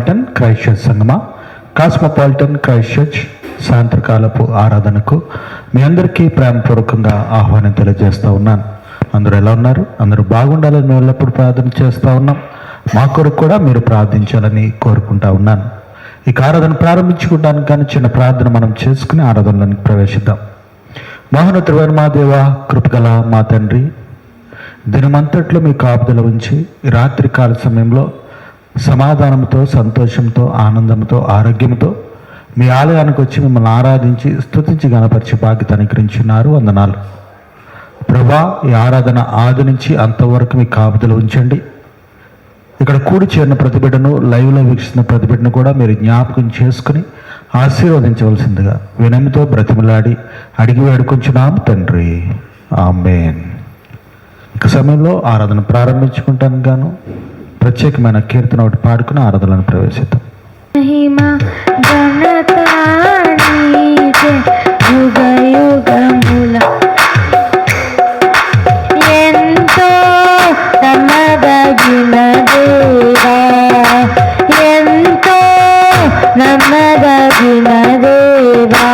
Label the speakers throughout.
Speaker 1: Cosmopolitan Christ church సంగమా cosmopolitan Christ church సాయంత్రకాలపు ఆరాధనకు మీ అందరికీ ప్రేమపూర్వకంగా ఆహ్వానం తెలియజేస్తూ ఉన్నాను. అందరూ ఎలా ఉన్నారు? అందరూ బాగుండాలని మేము ఎల్లప్పుడూ ప్రార్థన చేస్తూ ఉన్నాం. మా కొరకు కూడా మీరు ప్రార్థించాలని కోరుకుంటా ఉన్నాను. ఈ ఆరాధన ప్రారంభించుకోవడానికి కానీ చిన్న ప్రార్థన మనం చేసుకుని ఆరాధనలోనికి ప్రవేశిద్దాం. మోహనతుడైన మా దేవ కృపగల మా తండ్రి దినమంతట్లో మీ కాపుదల ఉంచి రాత్రి కాల సమయంలో సమాధానంతో సంతోషంతో ఆనందంతో ఆరోగ్యంతో మీ ఆలయానికి వచ్చి మిమ్మల్ని ఆరాధించి స్తుతించి గణపరిచి బాధ్యత అనుగ్రహించున్నారు. వందనాలు. ప్రభా ఈ ఆరాధన ఆది నుంచి అంతవరకు మీ కాపుదలు ఉంచండి. ఇక్కడ కూడి చేరిన ప్రతిబిడ్డను లైవ్లో వీక్షిస్తున్న ప్రతిబిడ్డను కూడా మీరు జ్ఞాపకం చేసుకుని ఆశీర్వదించవలసిందిగా వినమితో బ్రతిమలాడి అడిగి వేడుకుంటున్నాం తండ్రి. ఆమెన్. ఇక సమయంలో ఆరాధన ప్రారంభించుకుంటాను గాను. ప్రత్యేకమైన కీర్తన ఒకటి పాడుకుని ఆరాధనలను ప్రవేశిద్దాం.
Speaker 2: మహిమ ఘనత నీకే ఎంతో నమ్మదగిన దేవా.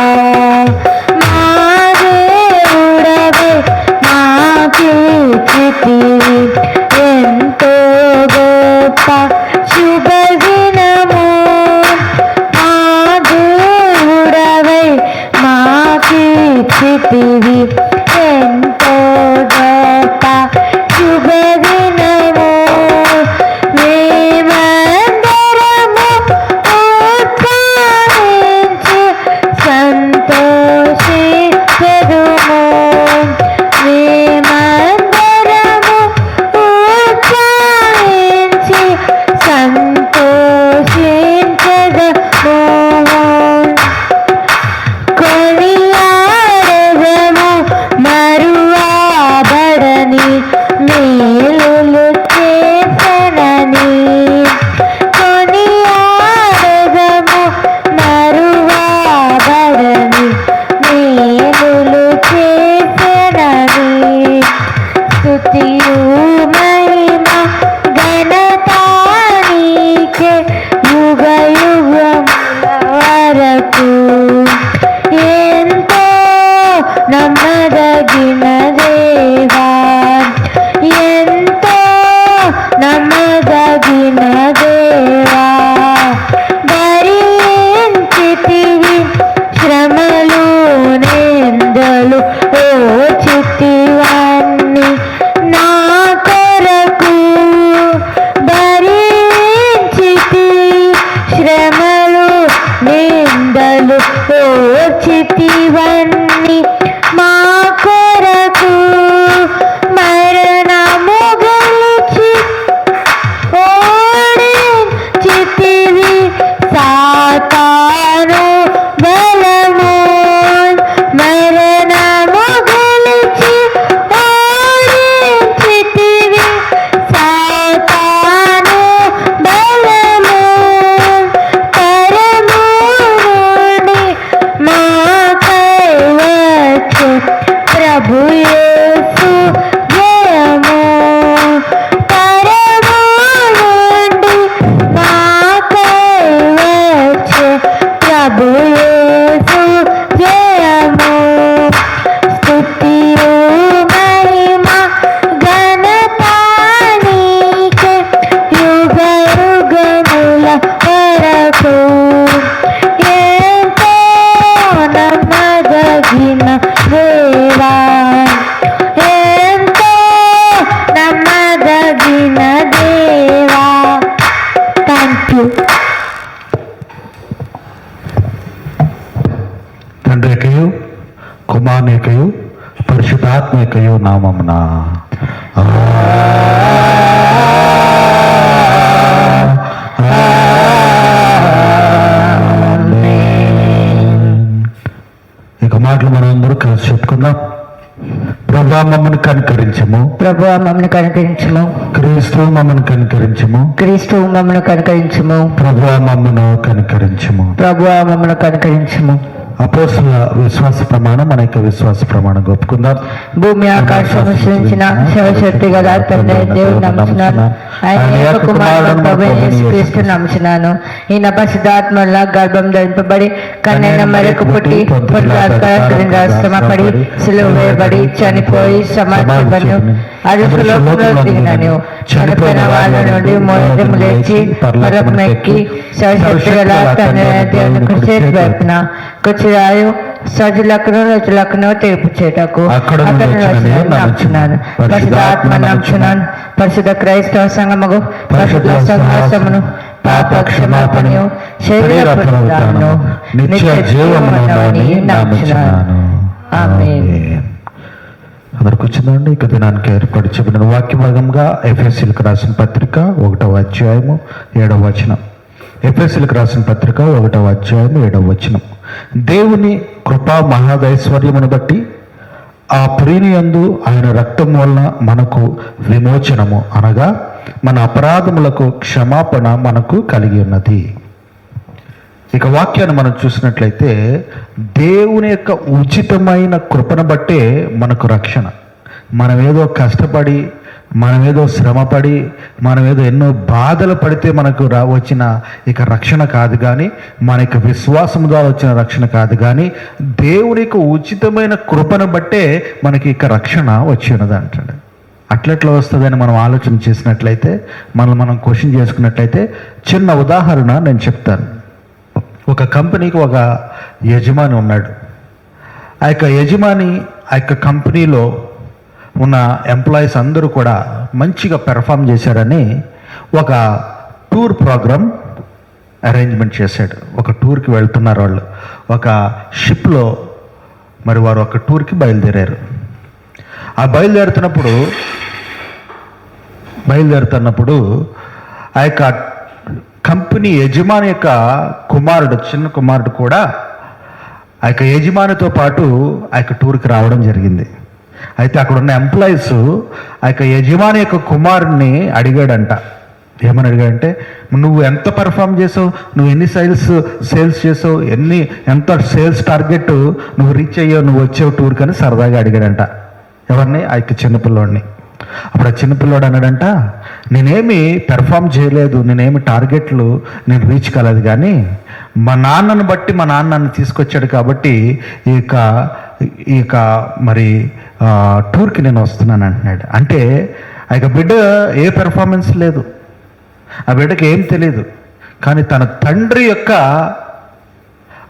Speaker 1: కుమారునికయు పరిశుద్ధాత్మకయు నామమున. ఇక మాటలు మనం అందరూ కలిసి చెప్పుకుందాం. ప్రభా మమ్మల్ని కనికరించము.
Speaker 3: ప్రభు మమ్మల్ని కనుకరించము.
Speaker 1: క్రీస్తు మమ్మల్ని కనికరించము.
Speaker 3: క్రీస్తు మమ్మల్ని కనుకరించము.
Speaker 1: ప్రభా మమ్మను కనికరించము.
Speaker 3: ప్రభు మమ్మల్ని కనుకరించము.
Speaker 1: అపోస్తుల విశ్వాస ప్రమాణం మన యొక్క విశ్వాస ప్రమాణం ఒప్పుకుందాం
Speaker 3: భూమి ఆకాశము సృష్టించిన శివశక్తి గల తండ్రి దేవుడు నమ్ముతున్నాను ఆయన కుమారుడు నమ్ముతున్నాను ఈయన పరిశుద్ధాత్మల గర్భం ధరింపబడి కన్నైన మరొక పుట్టి పుట్టిన శ్రమపడి సిలువ వేయబడి చనిపోయి సమాధిపడి అరుసులోకంలో దిగినను చనిపోయిన వాళ్ళ నుండి మూలము లేచి శివశక్తి గల తండ్రి కుర్చీ వైపున కుర్చీరాయు సజులకును రజులకును తీర్పు చేయటకు
Speaker 1: అక్కడ
Speaker 3: నమ్ముచున్నాను పరిశుద్ధ ఆత్మ నమ్ముచున్నాను పరిశుద్ధ క్రైస్తవ సంగమగు పరిశుద్ధ సహవాసమును పాప క్షమాపణయు శరీర
Speaker 1: నిత్య జీవమునని నమ్ముచున్నాను.
Speaker 3: ఆమేన్.
Speaker 1: అందరికి వచ్చిందండి. ఇక దినానికి ఏర్పాటు చెప్పిన వాక్య భాగంగా ఎఫ్ఎస్సీలకు రాసిన పత్రిక ఒకటవ అధ్యాయము ఏడవ వచనం. ఎఫ్ఎస్సీలకు రాసిన పత్రిక ఒకటవ అధ్యాయము ఏడవ వచనం. దేవుని కృపా మహాదైశ్వర్యమును బట్టి ఆ ప్రియుని యందు ఆయన రక్తం వలన మనకు విమోచనము అనగా మన అపరాధములకు క్షమాపణ మనకు కలిగి ఉన్నది. ఇక వాక్యాన్ని మనం చూసినట్లయితే దేవుని యొక్క ఉచితమైన కృపను బట్టే మనకు రక్షణ. మనం ఏదో కష్టపడి మనం ఏదో శ్రమపడి మనం ఏదో ఎన్నో బాధలు పడితే మనకు రా వచ్చిన ఇక రక్షణ కాదు కానీ మన యొక్క విశ్వాసం ద్వారా వచ్చిన రక్షణ కాదు కానీ దేవుని యొక్క ఉచితమైన కృపను బట్టే మనకి ఇక రక్షణ వచ్చి ఉన్నది అంటాడు. అట్లెట్లా వస్తుందని మనం ఆలోచన చేసినట్లయితే మనం మనం క్వశ్చన్ చేసుకున్నట్లయితే చిన్న ఉదాహరణ నేను చెప్తాను. ఒక కంపెనీకి ఒక యజమాని ఉన్నాడు. ఆ యొక్క యజమాని ఆ యొక్క కంపెనీలో ఉన్న ఎంప్లాయీస్ అందరూ కూడా మంచిగా పెర్ఫామ్ చేశారని ఒక టూర్ ప్రోగ్రామ్ అరేంజ్మెంట్ చేశాడు. ఒక టూర్కి వెళ్తున్నారు వాళ్ళు. ఒక షిప్లో మరి వారు ఒక టూర్కి బయలుదేరారు. ఆ బయలుదేరుతున్నప్పుడు బయలుదేరుతున్నప్పుడు ఆ యొక్క కంపెనీ యజమాని యొక్క కుమారుడు చిన్న కుమారుడు కూడా ఆ యొక్క యజమానితో పాటు ఆ యొక్క టూర్కి రావడం జరిగింది. అయితే అక్కడ ఉన్న ఎంప్లాయీస్ ఆ యొక్క యజమాని యొక్క కుమారుడిని అడిగాడంట. ఏమని అడిగాడంటే నువ్వు ఎంత పర్ఫామ్ చేసావు? నువ్వు ఎన్ని సేల్స్ సేల్స్ చేసావు? ఎన్ని ఎంత సేల్స్ టార్గెట్ నువ్వు రీచ్ అయ్యావు? నువ్వు వచ్చావు టూర్కి? అని సరదాగా అడిగాడంట. ఎవరిని? ఆ యొక్క చిన్నపిల్లోడిని అప్పుడు ఆ చిన్నపిల్లోడు అన్నాడంట నేనేమి పెర్ఫామ్ చేయలేదు నేనేమి టార్గెట్లు నేను రీచ్ కాలేదు కానీ మా నాన్నను బట్టి మా నాన్న నన్ను తీసుకొచ్చాడు కాబట్టి ఈ యొక్క ఈ యొక్క మరి టూర్కి నేను వస్తున్నాను అంటున్నాడు. అంటే ఆ యొక్క బిడ్డ ఏ పెర్ఫార్మెన్స్ లేదు. ఆ బిడ్డకి ఏం తెలియదు కానీ తన తండ్రి యొక్క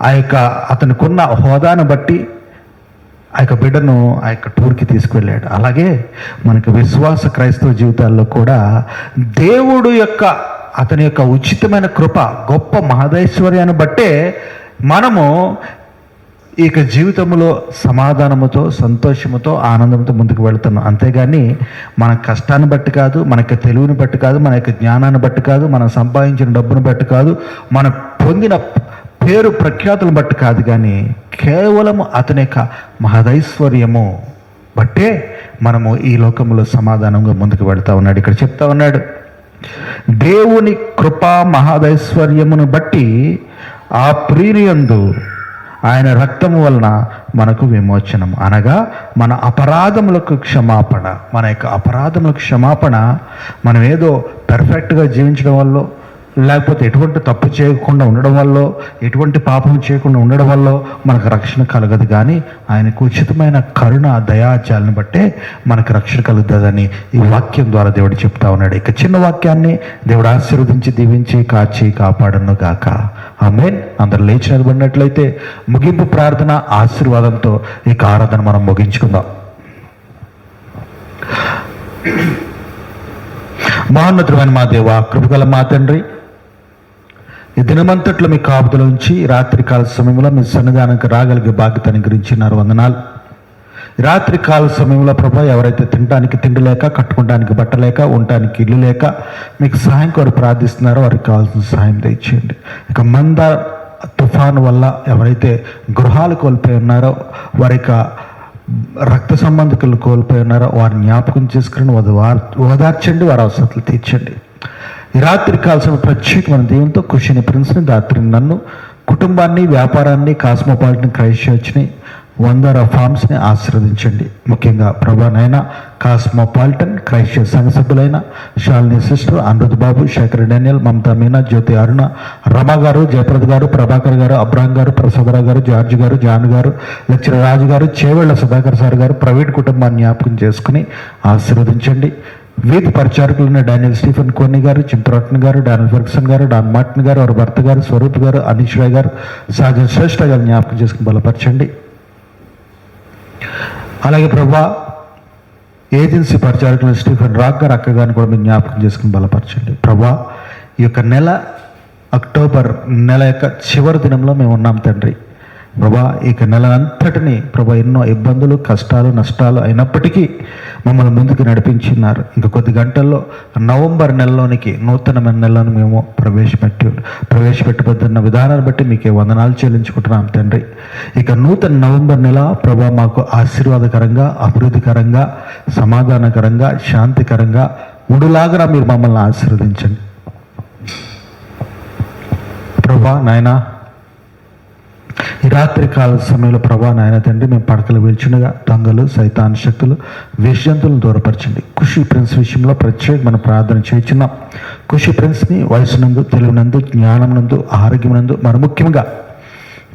Speaker 1: ఆ యొక్క అతనికున్న హోదాను బట్టి ఆ యొక్క బిడ్డను ఆ యొక్క టూర్కి తీసుకువెళ్ళాడు. అలాగే మనకు విశ్వాస క్రైస్తవ జీవితాల్లో కూడా దేవుడు యొక్క అతని యొక్క ఉచితమైన కృప గొప్ప మహదైశ్వర్యాన్ని బట్టే మనము ఈ యొక్క జీవితంలో సమాధానముతో సంతోషముతో ఆనందంతో ముందుకు వెళుతున్నాం. అంతేగాని మన కష్టాన్ని బట్టి కాదు మన యొక్క తెలివిని బట్టి కాదు మన యొక్క జ్ఞానాన్ని బట్టి కాదు మనం సంపాదించిన డబ్బును బట్టి కాదు మనం పొందిన పేరు ప్రఖ్యాతులు బట్టి కాదు కానీ కేవలం అతని యొక్క మహదైశ్వర్యము బట్టే మనము ఈ లోకంలో సమాధానంగా ముందుకు వెళ్తా ఉన్నాడు. ఇక్కడ చెప్తా ఉన్నాడు. దేవుని కృపా మహాదైశ్వర్యమును బట్టి ఆ ప్రీనియందు ఆయన రక్తము వలన మనకు విమోచనం. అనగా మన అపరాధములకు క్షమాపణ. మన యొక్క అపరాధములకు క్షమాపణ మనం ఏదో పెర్ఫెక్ట్గా జీవించడం వల్ల లేకపోతే ఎటువంటి తప్పు చేయకుండా ఉండడం వల్ల ఎటువంటి పాపం చేయకుండా ఉండడం వల్ల మనకు రక్షణ కలగదు. కానీ ఆయనకు ఉచితమైన కరుణ దయాచాలను బట్టే మనకు రక్షణ కలుగుతుందని ఈ వాక్యం ద్వారా దేవుడు చెప్తా ఉన్నాడు. ఇక చిన్న వాక్యాన్ని దేవుడు ఆశీర్వదించి దీవించి కాచి కాపాడను గాక. ఆమెన్. అందరు లేచి నిలబడినట్లయితే ముగింపు ప్రార్థన ఆశీర్వాదంతో ఈ ఆరాధన మనం ముగించుకుందాం. మహోన్నతుడైన మా దేవ కృపగల మా తండ్రి ఈ దినమంతట్లో మీ కాపుదల ఉంచి రాత్రికాల సమయంలో మీ సన్నిధానానికి రాగలిగే బాధ్యత అనుగ్రహించినారు వందనాలు ఈ రాత్రి కాల సమయంలో ప్రభా ఎవరైతే తినడానికి తిండి లేక కట్టుకోవడానికి బట్ట లేక ఉండటానికి ఇల్లు లేక మీకు సహాయం కోరి ప్రార్థిస్తున్నారో వారికి కావాల్సిన సహాయం తెచ్చేయండి ఇక మంద తుఫాను వల్ల ఎవరైతే గృహాలు కోల్పోయి ఉన్నారో వారి యొక్క రక్త సంబంధికులు కోల్పోయి ఉన్నారో వారిని జ్ఞాపకం చేసుకుని వారు ఓదార్చండి వారి అవసరాలు తీర్చండి రాత్రి కాల్సిన ప్రత్యేకమైన దేవునితో కృషిని ప్రిన్స్ని రాత్రి నన్ను కుటుంబాన్ని వ్యాపారాన్ని కాస్మోపాలిటన్ క్రైస్ట్ చర్చ్ని వందర ఫార్మ్స్ని ఆశీర్వదించండి. ముఖ్యంగా ప్రభా నైనా కాస్మోపాలిటన్ క్రైస్ట్ చర్చ్ సంఘ సభ్యులైన శాలిని సిస్టర్ అనురుద్ బాబు శేఖర్ డానియల్ మమతా మీనా జ్యోతి అరుణ రమ గారు జయప్రద్ గారు ప్రభాకర్ గారు అబ్రాహం గారు ప్రసాదరావు గారు జార్జ్ గారు John garu lecturer Raju garu Chevella Sudhakar sir garu private కుటుంబాన్ని జ్ఞాపకం చేసుకుని ఆశీర్వదించండి. వీధి పరిచారకులైన డానియల్ స్టీఫెన్ కోని గారు చింతరత్న గారు డానియల్ ఫెర్గ్సన్ గారు డాన్ మార్టిన్ గారు వారి భర్త గారు స్వరూప్ గారు అనీష్ రాయ్ గారు సాజన్ శ్రేష్ఠ గారు జ్ఞాపకం చేసుకుని బలపరచండి. అలాగే ప్రభా ఏజెన్సీ పరిచారకులు స్టీఫెన్ రాక్ గారు అక్క గారిని కూడా మీరు జ్ఞాపకం చేసుకుని బలపరచండి. ప్రభా ఈ యొక్క నెల అక్టోబర్ నెల యొక్క చివరి దినంలో మేము ఉన్నాం తండ్రి. ప్రభా ఇక నెలంతటిని ప్రభా ఎన్నో ఇబ్బందులు కష్టాలు నష్టాలు అయినప్పటికీ మమ్మల్ని ముందుకు నడిపించినారు. ఇంకా కొద్ది గంటల్లో నవంబర్ నెలలోనికి నూతనమైన నెలను మేము ప్రవేశపెట్టి ప్రవేశపెట్టబోతున్న విధానాన్ని బట్టి మీకే వందనాలు చెల్లించుకుంటున్నాం తండ్రి. ఇక నూతన నవంబర్ నెల ప్రభా మాకు ఆశీర్వాదకరంగా అభివృద్ధికరంగా సమాధానకరంగా శాంతికరంగా ముడులాగా మీరు మమ్మల్ని ఆశీర్వదించండి. ప్రభా నాయనా ఈ రాత్రి కాల సమయంలో ప్రభా నాయన తండ్రి మేము పడకలు వీల్చుండగా దొంగలు సైతాన్ శక్తులు విషజంతులను దూరపరచండి. ఖుషి ప్రిన్స్ విషయంలో ప్రత్యేక మనం ప్రార్థన చేయించున్నాం. ఖుషి ప్రిన్స్ని వయసునందు తెలివినందు జ్ఞానమునందు ఆరోగ్యమునందు మరి ముఖ్యంగా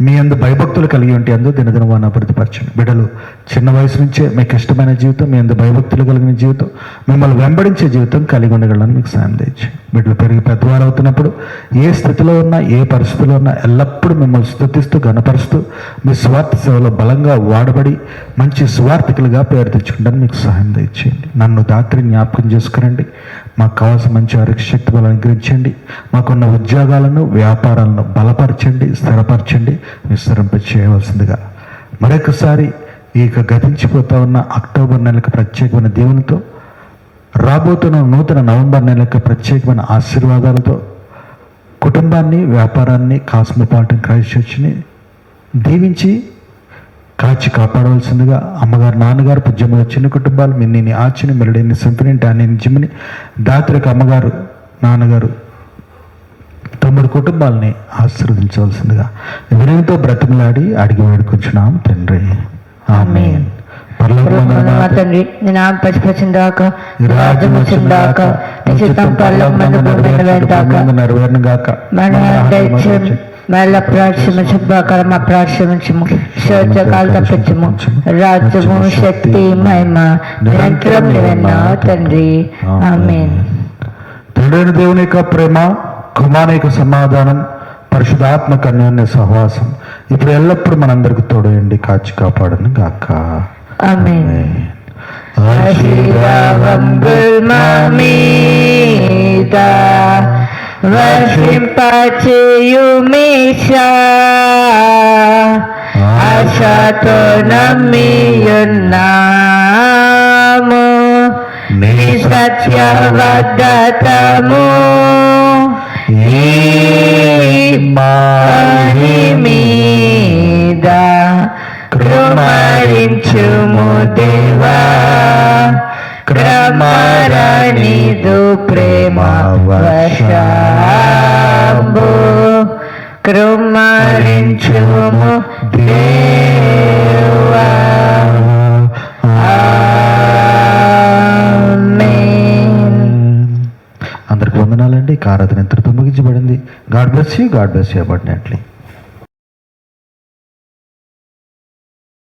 Speaker 1: మీ అందు భయభక్తులు కలిగి ఉంటే అందు దినదిన వాన అభివృద్ధిపరచండి. బిడ్డలు చిన్న వయసు నుంచే మీకు ఇష్టమైన జీవితం మీ అందు భయభక్తులు కలిగిన జీవితం మిమ్మల్ని వెంబడించే జీవితం కలిగి ఉండగలని మీకు సాయం తెచ్చి బిడ్డలు పెరిగి పెద్దవారు అవుతున్నప్పుడు ఏ స్థితిలో ఉన్నా ఏ పరిస్థితిలో ఉన్నా ఎల్లప్పుడూ మిమ్మల్ని స్థుతిస్తూ గణపరుస్తూ మీ స్వార్థ సేవలో బలంగా వాడబడి మంచి స్వార్థికులుగా పేరు తెచ్చుకుంటాను మీకు సహాయం దయచేయండి. నన్ను దాత్రి జ్ఞాపకం చేసుకురండి. మాకు కావాల్సిన మంచి ఆరోగ్య శక్తి బలం అనుగ్రహించండి. మాకున్న ఉద్యోగాలను వ్యాపారాలను బలపరచండి స్థిరపరచండి విస్తరింప చేయవలసిందిగా మరొకసారి ఈ యొక్క గతించిపోతా ఉన్న అక్టోబర్ నెలకు ప్రత్యేకమైన దేవునితో రాబోతున్న నూతన నవంబర్ నెలకు ప్రత్యేకమైన ఆశీర్వాదాలతో కుటుంబాన్ని వ్యాపారాన్ని కాస్మోపాలిటన్ క్రైస్ట్ చర్చ్ని దీవించి కాచి కాపాడవలసిందిగా అమ్మగారు నాన్నగారు పుజ్యమ్మగారు చిన్న కుటుంబాలు మిన్నిని ఆచిని మెరడిని సింపిని డానిని జిమ్ని దాత్రికి అమ్మగారు నాన్నగారు తమ్ముడు కుటుంబాలని ఆశీర్వదించవలసిందిగా. వినయంతో బ్రతిమలాడి అడిగి వేడుకొచ్చున్నాం తండ్రి. ఆమె
Speaker 2: తండ్రి నేను నిశ్చితం పర్లం
Speaker 1: నెరవేరుగాక
Speaker 2: మన శోచకాలు తప్పించము. రాజ్యము శక్తి మహిమ నిరంతరం నివెన్నా తండ్రి.
Speaker 1: తండ్రైన దేవుని యొక్క ప్రేమ కుమారుని యొక్క సమాధానం పరిశుధాత్మ కన్యోన్య సహవాసం. ఇప్పుడు ఎల్లప్పుడూ మనందరికి తోడయండి కాచి కాపాడను గాక
Speaker 2: ఆమేన్ ఆశీర్వాదంబుల్ మా మీద వర్షింపచేయు మీషా ఆశతో నమ్మియున్నాము నీ సత్యవద్దతము ఈ మారి మీద కృమరించుము దేవా. క్రమరణిదు ప్రేమ వర్షంబు కృమరించుము దేవా
Speaker 1: అందరికి వందనాలండి. కారాధన ఎంత ఇంతటితో ముగించబడింది God bless you God bless you abundantly